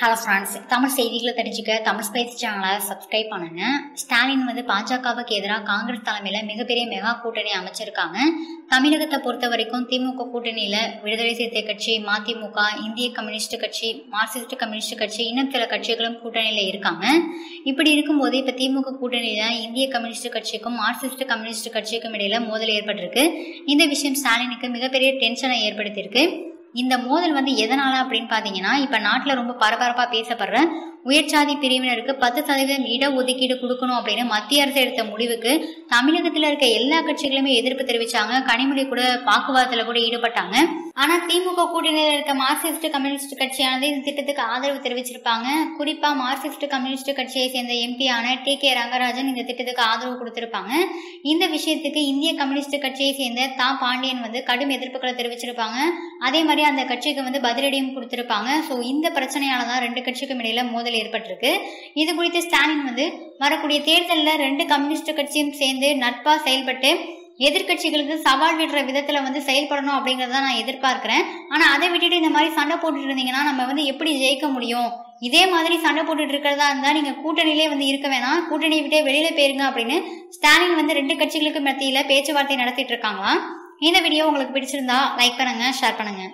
Hello friends Tamil செய்திகளை தெரிஞ்சுக்க Tamil spice சேனலை சப்ஸ்கிரைப் பண்ணுங்க. ஸ்டாலின் வந்து பாஜகவுக்கு எதிராக காங்கிரஸ் தலைமையில் மிகப்பெரிய மெகா கூட்டணி அமைச்சிருக்காங்க. தமிழகத்தை பொறுத்த வரைக்கும் திமுக கூட்டணியில் விடுதலை சிறுத்தை கட்சி மதிமுக இந்திய கம்யூனிஸ்ட் கட்சி மார்க்சிஸ்ட் கம்யூனிஸ்ட் கட்சி இன்னும் சில கட்சிகளும் கூட்டணியில் இருக்காங்க. இப்படி இருக்கும்போது இப்போ திமுக கூட்டணியில் இந்திய கம்யூனிஸ்ட் கட்சிக்கும் மார்க்சிஸ்ட் கம்யூனிஸ்ட் கட்சிக்கும் இடையில மோதல் ஏற்பட்டிருக்கு. இந்த விஷயம் ஸ்டாலினுக்கு மிகப்பெரிய டென்ஷனை ஏற்படுத்தியிருக்கு. இந்த மோதல் வந்து எதனால அப்படின்னு பார்த்தீங்கன்னா இப்போ நாட்டில் ரொம்ப பரபரப்பாக பேசப்படுற உயர்சாதி பிரிவினருக்கு பத்து சதவீதம் இடஒதுக்கீடு கொடுக்கணும் அப்படின்னு மத்திய அரசு எடுத்த முடிவுக்கு தமிழகத்தில் இருக்க எல்லா கட்சிகளுமே எதிர்ப்பு தெரிவிச்சாங்க. கனிமொழி கூட வாக்குவாதத்தில் கூட ஈடுபட்டாங்க. ஆனால் திமுக கூட்டணியில் இருக்க மார்க்சிஸ்ட் கம்யூனிஸ்ட் கட்சியானது இந்த திட்டத்துக்கு ஆதரவு தெரிவிச்சிருப்பாங்க. குறிப்பாக மார்க்சிஸ்ட் கம்யூனிஸ்ட் கட்சியை சேர்ந்த எம்பியான டி கே ரங்கராஜன் இந்த திட்டத்துக்கு ஆதரவு கொடுத்திருப்பாங்க. இந்த விஷயத்துக்கு இந்திய கம்யூனிஸ்ட் கட்சியை சேர்ந்த தா. பாண்டியன் வந்து கடும் எதிர்ப்புகளை தெரிவிச்சிருப்பாங்க. அதே மாதிரி அந்த கட்சிக்கு வந்து பதிலடியும் கொடுத்திருப்பாங்க. ஸோ இந்த பிரச்சனையால தான் ரெண்டு கட்சிக்கும் இடையில மோதல் ஏற்பட்டிருக்கு. இது குறித்து ஸ்டாலின் வந்து வரக்கூடிய தேர்தலில் ரெண்டு கம்யூனிஸ்ட் கட்சியும் சேர்ந்து நட்பா செயல்பட்டு எதிர்கட்சிகளுக்கு சவால் விடுற விதத்துல வந்து செயல்படணும் அப்படிங்கறத நான் எதிர்பார்க்கிறேன். ஆனா அதை விட்டுட்டு இந்த மாதிரி சண்டை போட்டுட்டு இருந்தீங்கன்னா நம்ம வந்து எப்படி ஜெயிக்க முடியும்? இதே மாதிரி சண்டை போட்டுட்டு இருக்கிறதா இருந்தா நீங்க கூட்டணியிலே வந்து இருக்க வேணாம். கூட்டணியை விட்டே வெளியில போயிருங்க அப்படின்னு ஸ்டாலின் வந்து ரெண்டு கட்சிகளுக்கு மத்தியில பேச்சுவார்த்தை நடத்திட்டு இருக்காங்களாம் இந்த வீடியோ உங்களுக்கு பிடிச்சிருந்தா லைக் பண்ணுங்க ஷேர் பண்ணுங்க.